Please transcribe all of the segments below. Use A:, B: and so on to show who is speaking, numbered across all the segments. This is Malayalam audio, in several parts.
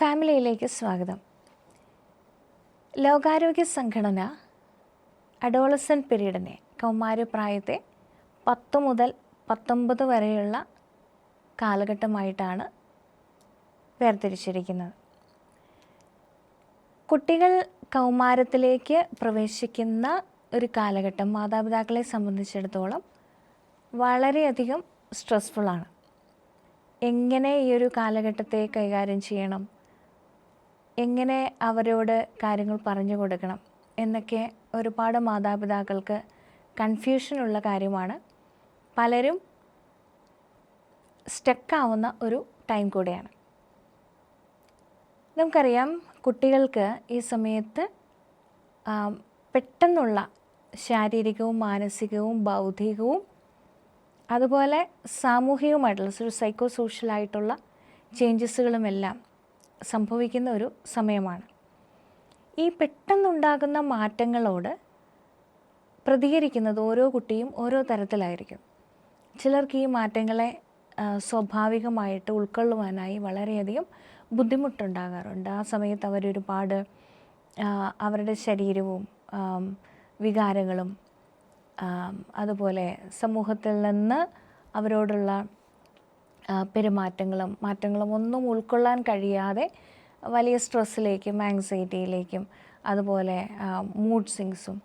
A: ഫാമിലിയിലേക്ക് സ്വാഗതം. ലോകാരോഗ്യ സംഘടന അഡോളസൻ പീരീഡിനെ കൗമാരപ്രായത്തെ പത്ത് മുതൽ പത്തൊമ്പത് വരെയുള്ള കാലഘട്ടമായിട്ടാണ് വേർതിരിച്ചിരിക്കുന്നത്. കുട്ടികൾ കൗമാരത്തിലേക്ക് പ്രവേശിക്കുന്ന ഒരു കാലഘട്ടം മാതാപിതാക്കളെ സംബന്ധിച്ചിടത്തോളം വളരെയധികം സ്ട്രെസ്ഫുള്ളാണ് എങ്ങനെ ഈ ഒരു കാലഘട്ടത്തെ കൈകാര്യം ചെയ്യണം? എങ്ങനെ അവരോട് കാര്യങ്ങൾ പറഞ്ഞു കൊടുക്കണം എന്നൊക്കെ ഒരുപാട് മാതാപിതാക്കൾക്ക് കൺഫ്യൂഷനുള്ള കാര്യമാണ്. പലരും സ്റ്റക്കാവുന്ന ഒരു ടൈം കൂടെയാണ്. നമുക്കറിയാം കുട്ടികൾക്ക് ഈ സമയത്ത് പെട്ടെന്നുള്ള ശാരീരികവും മാനസികവും ബൗദ്ധികവും അതുപോലെ സാമൂഹികമായിട്ടുള്ള സൈക്കോ സോഷ്യലായിട്ടുള്ള ചേഞ്ചസുകളുമെല്ലാം സംഭവിക്കുന്ന ഒരു സമയമാണ്. ഈ പെട്ടെന്നുണ്ടാകുന്ന മാറ്റങ്ങളോട് പ്രതികരിക്കുന്നത് ഓരോ കുട്ടിയും ഓരോ തരത്തിലായിരിക്കും. ചിലർക്ക് ഈ മാറ്റങ്ങളെ സ്വാഭാവികമായിട്ട് ഉൾക്കൊള്ളുവാനായി വളരെയധികം ബുദ്ധിമുട്ടുണ്ടാകാറുണ്ട്. ആ സമയത്ത് അവരൊരുപാട് അവരുടെ ശരീരവും വികാരങ്ങളും അതുപോലെ സമൂഹത്തിൽ നിന്ന് അവരോടുള്ള പെരുമാറ്റങ്ങളും മാറ്റങ്ങളും ഒന്നും ഉൾക്കൊള്ളാൻ കഴിയാതെ വലിയ സ്ട്രെസ്സിലേക്കും ആങ്സൈറ്റിയിലേക്കും അതുപോലെ മൂഡ് സിങ്സും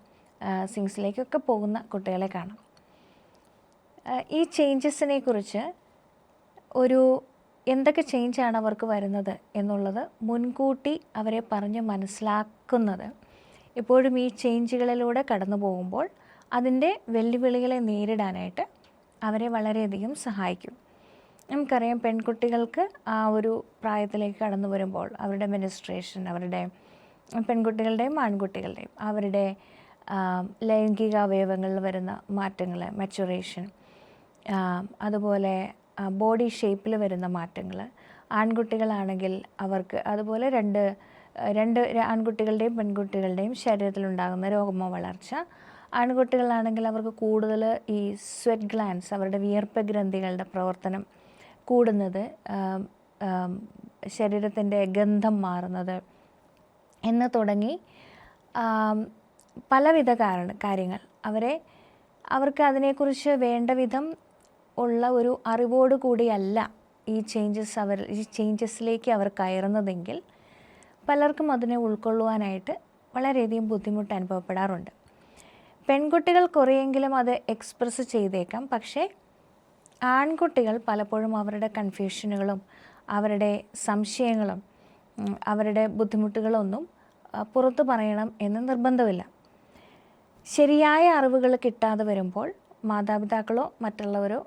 A: സിങ്സിലേക്കൊക്കെ പോകുന്ന കുട്ടികളെ കാണാം. ഈ ചേഞ്ചസിനെ കുറിച്ച് ഒരു എന്തൊക്കെ ചേഞ്ചാണ് അവർക്ക് വരുന്നത് എന്നുള്ളത് മുൻകൂട്ടി അവരെ പറഞ്ഞ് മനസ്സിലാക്കുന്നത്. എപ്പോഴും ഈ ചേഞ്ചുകളിലൂടെ കടന്നു പോകുമ്പോൾ അതിന്റെ വെല്ലുവിളികളെ നേരിടാനായിട്ട് അവരെ വളരെയധികം സഹായിക്കും. നമുക്കറിയാം പെൺകുട്ടികൾക്ക് ആ ഒരു പ്രായത്തിലേക്ക് കടന്നു വരുമ്പോൾ അവരുടെ മിനിസ്ട്രേഷൻ അവരുടെ പെൺകുട്ടികളുടെയും ആൺകുട്ടികളുടെയും അവരുടെ ലൈംഗിക അവയവങ്ങളിൽ വരുന്ന മാറ്റങ്ങൾ മെച്ചുറേഷൻ അതുപോലെ ബോഡി ഷേപ്പിൽ വരുന്ന മാറ്റങ്ങൾ ആൺകുട്ടികളാണെങ്കിൽ അവർക്ക് അതുപോലെ രണ്ട് രണ്ട് ആൺകുട്ടികളുടെയും പെൺകുട്ടികളുടെയും ശരീരത്തിലുണ്ടാകുന്ന രോഗമോ വളർച്ച. ആൺകുട്ടികളാണെങ്കിൽ അവർക്ക് കൂടുതൽ ഈ സ്വെറ്റ് ഗ്ലാൻസ് അവരുടെ വിയർപ്പ് ഗ്രന്ഥികളുടെ പ്രവർത്തനം കൂടുന്നത് ശരീരത്തിന്റെ ഗന്ധം മാറുന്നത് എന്ന് തുടങ്ങി പലവിധ കാരണ കാര്യങ്ങൾ. അവരെ അവർക്ക് അതിനെക്കുറിച്ച് വേണ്ട വിധം ഉള്ള ഒരു അറിവോട് കൂടിയല്ല ഈ ചേഞ്ചസ് അവർ ഈ ചേഞ്ചസിലേക്ക് അവർ കയറുന്നതെങ്കിൽ പലർക്കും അതിനെ ഉൾക്കൊള്ളുവാനായിട്ട് വളരെയധികം ബുദ്ധിമുട്ട് അനുഭവപ്പെടാറുണ്ട്. പെൺകുട്ടികൾ കുറേയെങ്കിലും അത് എക്സ്പ്രസ് ചെയ്തേക്കാം. പക്ഷേ ആൺകുട്ടികൾ പലപ്പോഴും അവരുടെ കൺഫ്യൂഷനുകളും അവരുടെ സംശയങ്ങളും അവരുടെ ബുദ്ധിമുട്ടുകളൊന്നും പുറത്തു പറയണം എന്ന് നിർബന്ധമില്ല. ശരിയായ അറിവുകൾ കിട്ടാതെ വരുമ്പോൾ മാതാപിതാക്കളോ മറ്റുള്ളവരോ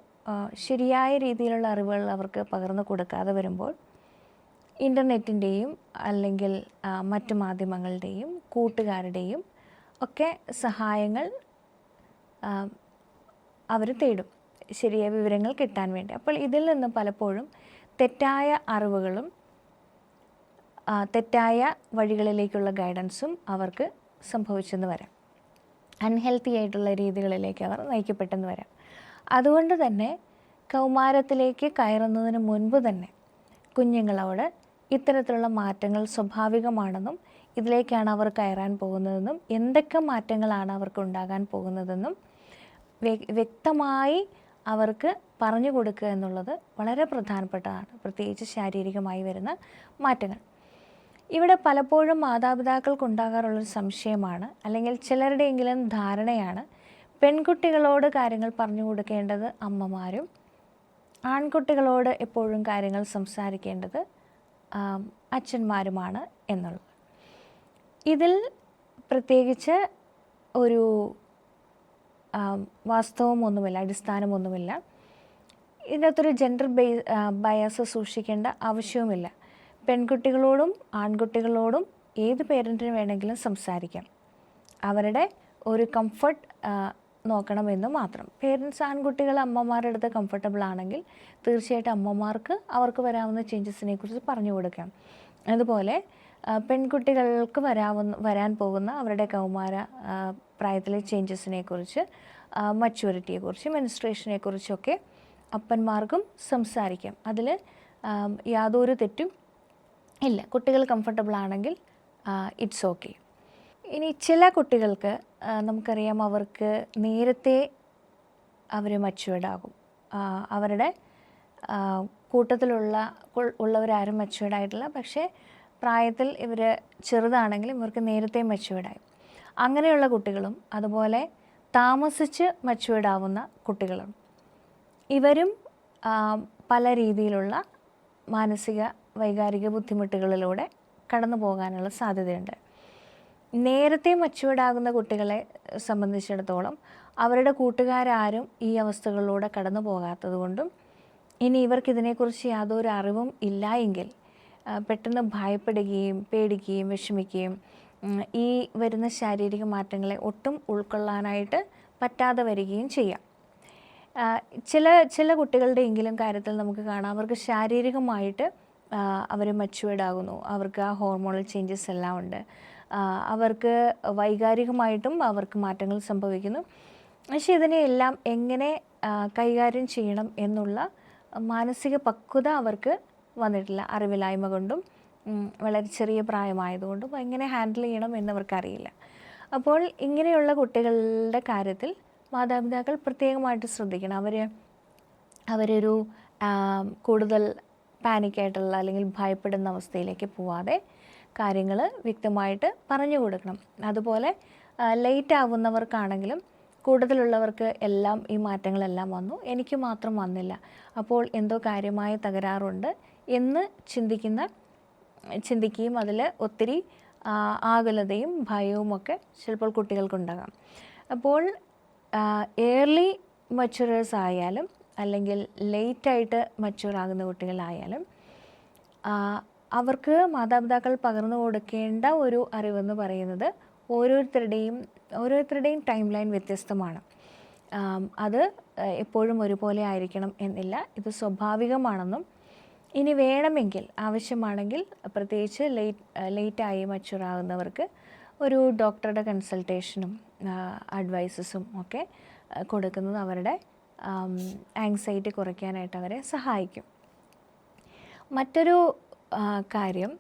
A: ശരിയായ രീതിയിലുള്ള അറിവുകൾ അവർക്ക് പകർന്നു കൊടുക്കാതെ വരുമ്പോൾ ഇന്റർനെറ്റിന്റെയും അല്ലെങ്കിൽ മറ്റു മാധ്യമങ്ങളുടെയും കൂട്ടുകാരുടെയും ഒക്കെ സഹായങ്ങൾ അവർ തേടും. ശരിയായ വിവരങ്ങൾ കിട്ടാൻ വേണ്ടി. അപ്പോൾ ഇതിൽ നിന്ന് പലപ്പോഴും തെറ്റായ അറിവുകളും തെറ്റായ വഴികളിലേക്കുള്ള ഗൈഡൻസും അവർക്ക് സംഭവിച്ചെന്ന് വരാം. അൺഹെൽത്തി ആയിട്ടുള്ള രീതികളിലേക്ക് അവർ നയിക്കപ്പെട്ടെന്ന് വരാം. അതുകൊണ്ട് തന്നെ കൗമാരത്തിലേക്ക് കയറുന്നതിന് മുൻപ് തന്നെ കുഞ്ഞുങ്ങളോട് ഇത്തരത്തിലുള്ള മാറ്റങ്ങൾ സ്വാഭാവികമാണെന്നും ഇതിലേക്കാണ് അവർ കയറാൻ പോകുന്നതെന്നും എന്തൊക്കെ മാറ്റങ്ങളാണ് അവർക്ക് ഉണ്ടാകാൻ പോകുന്നതെന്നും വ്യക്തമായി അവർക്ക് പറഞ്ഞു കൊടുക്കുക എന്നുള്ളത് വളരെ പ്രധാനപ്പെട്ടതാണ്. പ്രത്യേകിച്ച് ശാരീരികമായി വരുന്ന മാറ്റങ്ങൾ. ഇവിടെ പലപ്പോഴും മാതാപിതാക്കൾക്കുണ്ടാകാറുള്ളൊരു സംശയമാണ് അല്ലെങ്കിൽ ചിലരുടെയെങ്കിലും ധാരണയാണ് പെൺകുട്ടികളോട് കാര്യങ്ങൾ പറഞ്ഞു കൊടുക്കേണ്ടത് അമ്മമാരും ആൺകുട്ടികളോട് എപ്പോഴും കാര്യങ്ങൾ സംസാരിക്കേണ്ടത് അച്ഛന്മാരുമാണ് എന്നുള്ളത്. ഇതിൽ പ്രത്യേകിച്ച് ഒരു വാസ്തവമൊന്നുമില്ല അടിസ്ഥാനമൊന്നുമില്ല. ഇതിനകത്തൊരു ജെൻഡർ ബേ ബയാസ് സൂക്ഷിക്കേണ്ട ആവശ്യവുമില്ല. പെൺകുട്ടികളോടും ആൺകുട്ടികളോടും ഏത് പേരന്റിന് വേണമെങ്കിലും സംസാരിക്കാം. അവരുടെ ഒരു കംഫർട്ട് നോക്കണമെന്ന് മാത്രം. പേരൻസ് ആൺകുട്ടികൾ അമ്മമാരുടെ അടുത്ത് കംഫർട്ടബിൾ ആണെങ്കിൽ തീർച്ചയായിട്ടും അമ്മമാർക്ക് അവർക്ക് വരാവുന്ന ചേഞ്ചസിനെ കുറിച്ച് പറഞ്ഞു കൊടുക്കാം. അതുപോലെ പെൺകുട്ടികൾക്ക് വരാവുന്ന വരാൻ പോകുന്ന അവരുടെ കൗമാര പ്രായത്തിലെ ചേഞ്ചസിനെ കുറിച്ച് മച്യൂരിറ്റിയെക്കുറിച്ച് മെനിസ്ട്രേഷനെ കുറിച്ചൊക്കെ അപ്പന്മാർക്കും സംസാരിക്കാം. അതിൽ യാതൊരു തെറ്റും ഇല്ല. കുട്ടികൾ കംഫർട്ടബിൾ ആണെങ്കിൽ ഇറ്റ്സ് ഓക്കെ ഇനി ചില കുട്ടികൾക്ക് നമുക്കറിയാം അവർക്ക് നേരത്തെ അവർ മച്ചുവേഡാകും അവരുടെ കൂട്ടത്തിലുള്ള ഉള്ളവരാരും മച്ചുവേഡായിട്ടില്ല പക്ഷേ പ്രായത്തിൽ ഇവർ ചെറുതാണെങ്കിലും ഇവർക്ക് നേരത്തെ മച്ചുവേർഡായി അങ്ങനെയുള്ള കുട്ടികളും അതുപോലെ താമസിച്ച് മച്ചുവേർഡ് കുട്ടികളും. ഇവരും പല രീതിയിലുള്ള മാനസിക വൈകാരിക ബുദ്ധിമുട്ടുകളിലൂടെ കടന്നു പോകാനുള്ള സാധ്യതയുണ്ട്. നേരത്തെ മച്ചുവേർഡ് ആകുന്ന കുട്ടികളെ സംബന്ധിച്ചിടത്തോളം അവരുടെ കൂട്ടുകാരാരും ഈ അവസ്ഥകളിലൂടെ കടന്നു പോകാത്തത് കൊണ്ടും ഇനി ഇവർക്കിതിനെക്കുറിച്ച് യാതൊരു അറിവും ഇല്ല എങ്കിൽ പെട്ടെന്ന് ഭയപ്പെടുകയും പേടിക്കുകയും വിഷമിക്കുകയും ഈ വരുന്ന ശാരീരിക മാറ്റങ്ങളെ ഒട്ടും ഉൾക്കൊള്ളാനായിട്ട് പറ്റാതെ വരികയും ചെയ്യാം. ചില ചില കുട്ടികളുടെ എങ്കിലും കാര്യത്തിൽ നമുക്ക് കാണാം അവർക്ക് ശാരീരികമായിട്ട് അവർ മച്ചുവേർഡ് ആകുന്നു. അവർക്ക് ആ ഹോർമോണൽ ചേഞ്ചസ് എല്ലാം ഉണ്ട്. അവർക്ക് വൈകാരികമായിട്ടും അവർക്ക് മാറ്റങ്ങൾ സംഭവിക്കുന്നു. പക്ഷേ ഇതിനെയെല്ലാം എങ്ങനെ കൈകാര്യം ചെയ്യണം എന്നുള്ള മാനസിക പക്വത അവർക്ക് വന്നിട്ടില്ല അറിവില്ലായ്മ കൊണ്ടും വളരെ ചെറിയ പ്രായമായതുകൊണ്ടും എങ്ങനെ ഹാൻഡിൽ ചെയ്യണം എന്നവർക്കറിയില്ല. അപ്പോൾ ഇങ്ങനെയുള്ള കുട്ടികളുടെ കാര്യത്തിൽ മാതാപിതാക്കൾ പ്രത്യേകമായിട്ട് ശ്രദ്ധിക്കണം. അവർ അവരൊരു കൂടുതൽ പാനിക്കായിട്ടുള്ള അല്ലെങ്കിൽ ഭയപ്പെടുന്ന അവസ്ഥയിലേക്ക് പോവാതെ കാര്യങ്ങൾ വ്യക്തമായിട്ട് പറഞ്ഞു കൊടുക്കണം. അതുപോലെ ലേറ്റ് ആവുന്നവർക്കാണെങ്കിലും കൂടുതലുള്ളവർക്ക് എല്ലാം ഈ മാറ്റങ്ങളെല്ലാം വന്നു. എനിക്ക് മാത്രം വന്നില്ല. അപ്പോൾ എന്തോ കാര്യമായ തകരാറുണ്ട്. എന്ന് ചിന്തിക്കുന്ന ചിന്തിക്കുകയും അതിൽ ഒത്തിരി ആകുലതയും ഭയവും ഒക്കെ ചിലപ്പോൾ കുട്ടികൾക്കുണ്ടാകാം. അപ്പോൾ ഏർലി മച്ചുറേഴ്സ് ആയാലും അല്ലെങ്കിൽ ലേറ്റായിട്ട് മച്ചുവർ ആകുന്ന കുട്ടികളായാലും അവർക്ക് മാതാപിതാക്കൾ പകർന്നു കൊടുക്കേണ്ട ഒരു അറിവെന്ന് പറയുന്നത് ഓരോരുത്തരുടെയും ഓരോരുത്തരുടെയും ടൈം ലൈൻ വ്യത്യസ്തമാണ് അത് എപ്പോഴും ഒരുപോലെ ആയിരിക്കണം എന്നില്ല. ഇത് സ്വാഭാവികമാണെന്നും ഇനി വേണമെങ്കിൽ ആവശ്യമാണെങ്കിൽ പ്രത്യേകിച്ച് ലേറ്റ് ലേറ്റായി മച്ചുറാകുന്നവർക്ക് ഒരു ഡോക്ടറുടെ കൺസൾട്ടേഷനും അഡ്വൈസസും ഒക്കെ കൊടുക്കുന്നത് അവരുടെ ആങ്സൈറ്റി കുറയ്ക്കാനായിട്ട് അവരെ സഹായിക്കും. മറ്റൊരു കാര്യം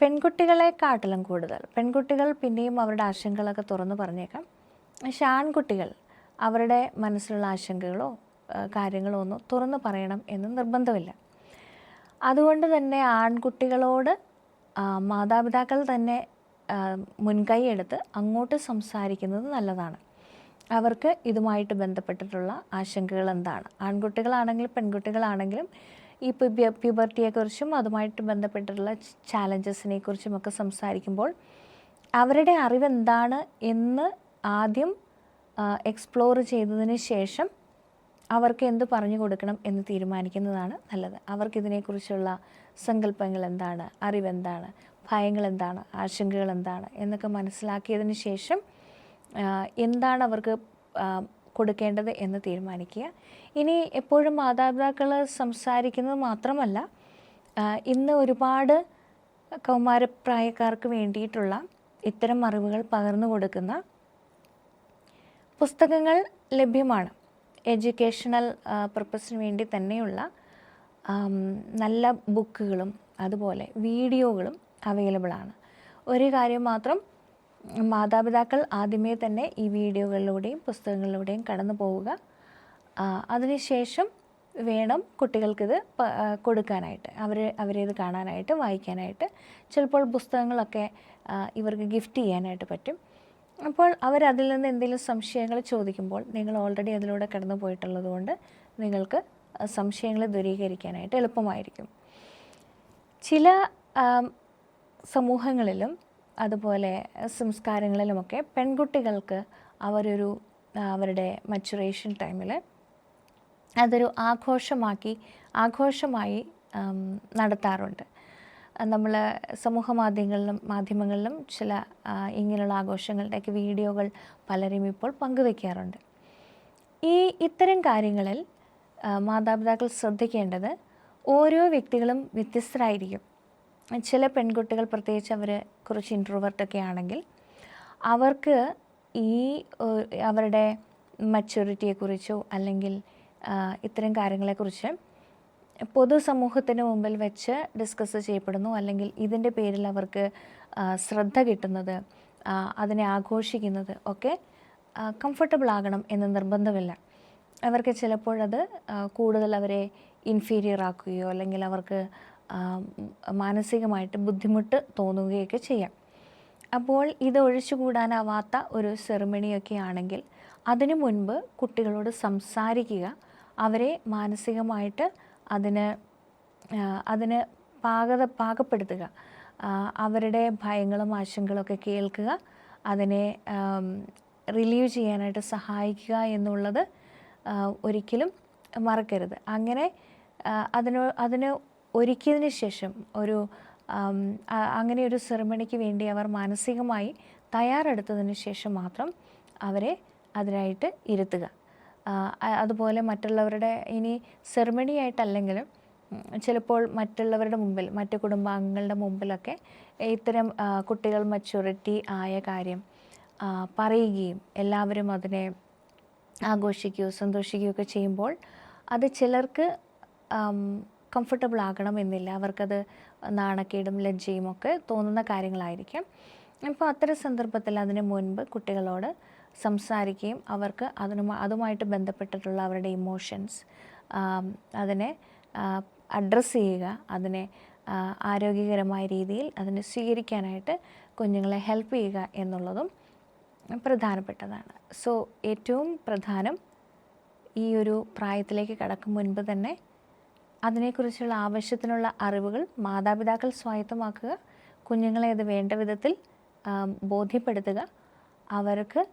A: പെൺകുട്ടികളെ പെൺകുട്ടികളെക്കാട്ടിലും കൂടുതൽ. പെൺകുട്ടികൾ പിന്നെയും അവരുടെ ആശങ്കകളൊക്കെ തുറന്നു പറഞ്ഞേക്കാം. പക്ഷെ ആൺകുട്ടികൾ അവരുടെ മനസ്സിലുള്ള ആശങ്കകളോ ആ, കാര്യങ്ങളോ ഒന്നും തുറന്നു പറയണം എന്ന് നിർബന്ധമില്ല. അതുകൊണ്ട് തന്നെ ആൺകുട്ടികളോട് മാതാപിതാക്കൾ തന്നെ മുൻകൈ എടുത്ത് അങ്ങോട്ട് സംസാരിക്കുന്നത് നല്ലതാണ്. അവർക്ക് ഇതുമായിട്ട് ബന്ധപ്പെട്ടിട്ടുള്ള ആശങ്കകൾ എന്താണ്? ആൺകുട്ടികളാണെങ്കിലും പെൺകുട്ടികളാണെങ്കിലും ഈ പ്യൂബ- പ്യൂബർട്ടിയെക്കുറിച്ചും അതുമായിട്ട് ബന്ധപ്പെട്ടിട്ടുള്ള ചാലഞ്ചസിനെ കുറിച്ചും ഒക്കെ സംസാരിക്കുമ്പോൾ അവരുടെ അറിവെന്താണ് എന്ന് ആദ്യം എക്സ്പ്ലോർ ചെയ്തതിന് ശേഷം അവർക്ക് എന്ത് പറഞ്ഞു കൊടുക്കണം എന്ന് തീരുമാനിക്കുന്നതാണ് നല്ലത്. അവർക്കിതിനെക്കുറിച്ചുള്ള സങ്കല്പങ്ങൾ എന്താണ് അറിവെന്താണ്? ഭയങ്ങൾ എന്താണ് ആശങ്കകൾ എന്താണ് എന്നൊക്കെ മനസ്സിലാക്കിയതിന് ശേഷം എന്താണ് അവർക്ക് കൊടുക്കേണ്ടത് എന്ന് തീരുമാനിക്കുക. ഇനി എപ്പോഴും മാതാപിതാക്കൾ സംസാരിക്കുന്നത് മാത്രമല്ല ഇന്ന് ഒരുപാട് കൗമാരപ്രായക്കാർക്ക് വേണ്ടിയിട്ടുള്ള ഇത്തരം അറിവുകൾ പകർന്നു കൊടുക്കുന്ന പുസ്തകങ്ങൾ ലഭ്യമാണ്. എഡ്യൂക്കേഷണൽ പർപ്പസിന് വേണ്ടി തന്നെയുള്ള നല്ല ബുക്കുകളും അതുപോലെ വീഡിയോകളും അവൈലബിൾ ആണ്. ഒരു കാര്യം മാത്രം മാതാപിതാക്കൾ ആദ്യമേ തന്നെ ഈ വീഡിയോകളിലൂടെയും പുസ്തകങ്ങളിലൂടെയും കടന്നു പോവുക. അതിനുശേഷം വേണം കുട്ടികൾക്കിത് കൊടുക്കാനായിട്ട്. അവർ ഇത് കാണാനായിട്ട് വായിക്കാനായിട്ട്. ചിലപ്പോൾ പുസ്തകങ്ങളൊക്കെ ഇവർക്ക് ഗിഫ്റ്റ് ചെയ്യാനായിട്ട് പറ്റും. അപ്പോൾ അവരതിൽ നിന്ന് എന്തെങ്കിലും സംശയങ്ങൾ ചോദിക്കുമ്പോൾ നിങ്ങൾ ഓൾറെഡി അതിലൂടെ കടന്നു പോയിട്ടുള്ളത് കൊണ്ട് നിങ്ങൾക്ക് സംശയങ്ങൾ ദൂരീകരിക്കാനായിട്ട് എളുപ്പമായിരിക്കും. ചില സമൂഹങ്ങളിലും അതുപോലെ സംസ്കാരങ്ങളിലുമൊക്കെ പെൺകുട്ടികൾക്ക് അവരൊരു അവരുടെ മച്ചുറേഷൻ ടൈമിൽ അതൊരു ആഘോഷമാക്കി ആഘോഷമായി നടത്താറുണ്ട്. നമ്മൾ സമൂഹ മാധ്യമങ്ങളിലും മാധ്യമങ്ങളിലും ചില ഇങ്ങനെയുള്ള ആഘോഷങ്ങളുടെയൊക്കെ വീഡിയോകൾ പലരും ഇപ്പോൾ പങ്കുവെക്കാറുണ്ട്. ഈ ഇത്തരം കാര്യങ്ങളിൽ മാതാപിതാക്കൾ ശ്രദ്ധിക്കേണ്ടത് ഓരോ വ്യക്തികളും വ്യത്യസ്തരായിരിക്കും. ചില പെൺകുട്ടികൾ പ്രത്യേകിച്ച് അവർ കുറച്ച് ഇൻട്രോവേർട്ടൊക്കെ ആണെങ്കിൽ അവർക്ക് ഈ അവരുടെ മച്യൂരിറ്റിയെക്കുറിച്ചോ അല്ലെങ്കിൽ ഇത്തരം കാര്യങ്ങളെക്കുറിച്ച് പൊതുസമൂഹത്തിന് മുമ്പിൽ വെച്ച് ഡിസ്കസ് ചെയ്യപ്പെടുന്നു. അല്ലെങ്കിൽ ഇതിന്റെ പേരിൽ അവർക്ക് ശ്രദ്ധ കിട്ടുന്നത് അതിനെ ആഘോഷിക്കുന്നത് ഒക്കെ കംഫർട്ടബിൾ ആകണം എന്ന് നിർബന്ധമില്ല. അവർക്ക് ചിലപ്പോഴത് കൂടുതൽ അവരെ ഇൻഫീരിയർ ആക്കുകയോ അല്ലെങ്കിൽ അവർക്ക് മാനസികമായിട്ട് ബുദ്ധിമുട്ട് തോന്നുകയൊക്കെ ചെയ്യാം. അപ്പോൾ ഇത് ഒഴിച്ചുകൂടാനാവാത്ത ഒരു സെറിമണിയൊക്കെ ആണെങ്കിൽ അതിനു മുൻപ് കുട്ടികളോട് സംസാരിക്കുക അവരെ മാനസികമായിട്ട് അതിന് അതിന് പാകത പാകപ്പെടുത്തുക. അവരുടെ ഭയങ്ങളും ആശങ്കളും ഒക്കെ കേൾക്കുക അതിനെ റിലീവ് ചെയ്യാനായിട്ട് സഹായിക്കുക എന്നുള്ളത് ഒരിക്കലും മറക്കരുത്. അങ്ങനെ അതിന് അതിന് ഒരുക്കിയതിന് ശേഷം ഒരു അങ്ങനെ ഒരു സെറിമണിക്ക് വേണ്ടി അവർ മാനസികമായി തയ്യാറെടുത്തതിന് ശേഷം മാത്രം അവരെ അതിനായിട്ട് ഇരുത്തുക. അതുപോലെ മറ്റുള്ളവരുടെ ഇനി സെറിമണി ആയിട്ടല്ലെങ്കിലും ചിലപ്പോൾ മറ്റുള്ളവരുടെ മുമ്പിൽ മറ്റു കുടുംബാംഗങ്ങളുടെ മുമ്പിലൊക്കെ ഇത്തരം കുട്ടികൾ മച്യൂറിറ്റി ആയ കാര്യം പറയുകയും എല്ലാവരും അതിനെ ആഘോഷിക്കുകയോ സന്തോഷിക്കുകയോ ഒക്കെ ചെയ്യുമ്പോൾ അത് ചിലർക്ക് കംഫർട്ടബിൾ ആകണമെന്നില്ല അവർക്കത് നാണക്കേടും ലജ്ജയും ഒക്കെ തോന്നുന്ന കാര്യങ്ങളായിരിക്കും. അപ്പോൾ അത്തരം സന്ദർഭത്തിൽ അതിന് മുൻപ് കുട്ടികളോട് സംസാരിക്കുകയും അവർക്ക് അതിനു അതുമായിട്ട് ബന്ധപ്പെട്ടിട്ടുള്ള അവരുടെ ഇമോഷൻസ് അതിനെ അഡ്രസ്സ് ചെയ്യുക അതിനെ ആരോഗ്യകരമായ രീതിയിൽ അതിനെ സ്വീകരിക്കാനായിട്ട് കുഞ്ഞുങ്ങളെ ഹെൽപ്പ് ചെയ്യുക എന്നുള്ളതും പ്രധാനപ്പെട്ടതാണ്. സോ ഏറ്റവും പ്രധാനം ഈ ഒരു പ്രായത്തിലേക്ക് കടക്കും മുൻപ് തന്നെ അതിനെക്കുറിച്ചുള്ള ആവശ്യത്തിനുള്ള അറിവുകൾ മാതാപിതാക്കൾ സ്വായത്തമാക്കുക കുഞ്ഞുങ്ങളെ അത് വേണ്ട വിധത്തിൽ ബോധ്യപ്പെടുത്തുക അവർക്ക്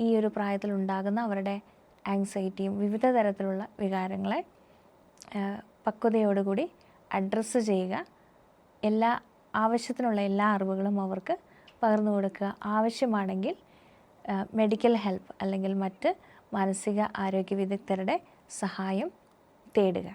A: ഈ ഒരു പ്രായത്തിൽ ഉണ്ടാകുന്ന അവരുടെ ആങ്സൈറ്റിയും വിവിധ തരത്തിലുള്ള വികാരങ്ങളെ പക്വതയോടുകൂടി അഡ്രസ്സ് ചെയ്യുക. എല്ലാ ആവശ്യത്തിനുള്ള എല്ലാ അറിവുകളും അവർക്ക് പകർന്നു കൊടുക്കുക. ആവശ്യമാണെങ്കിൽ മെഡിക്കൽ ഹെൽപ്പ് അല്ലെങ്കിൽ മറ്റ് മാനസിക ആരോഗ്യ വിദഗ്ധരുടെ സഹായം തേടുക.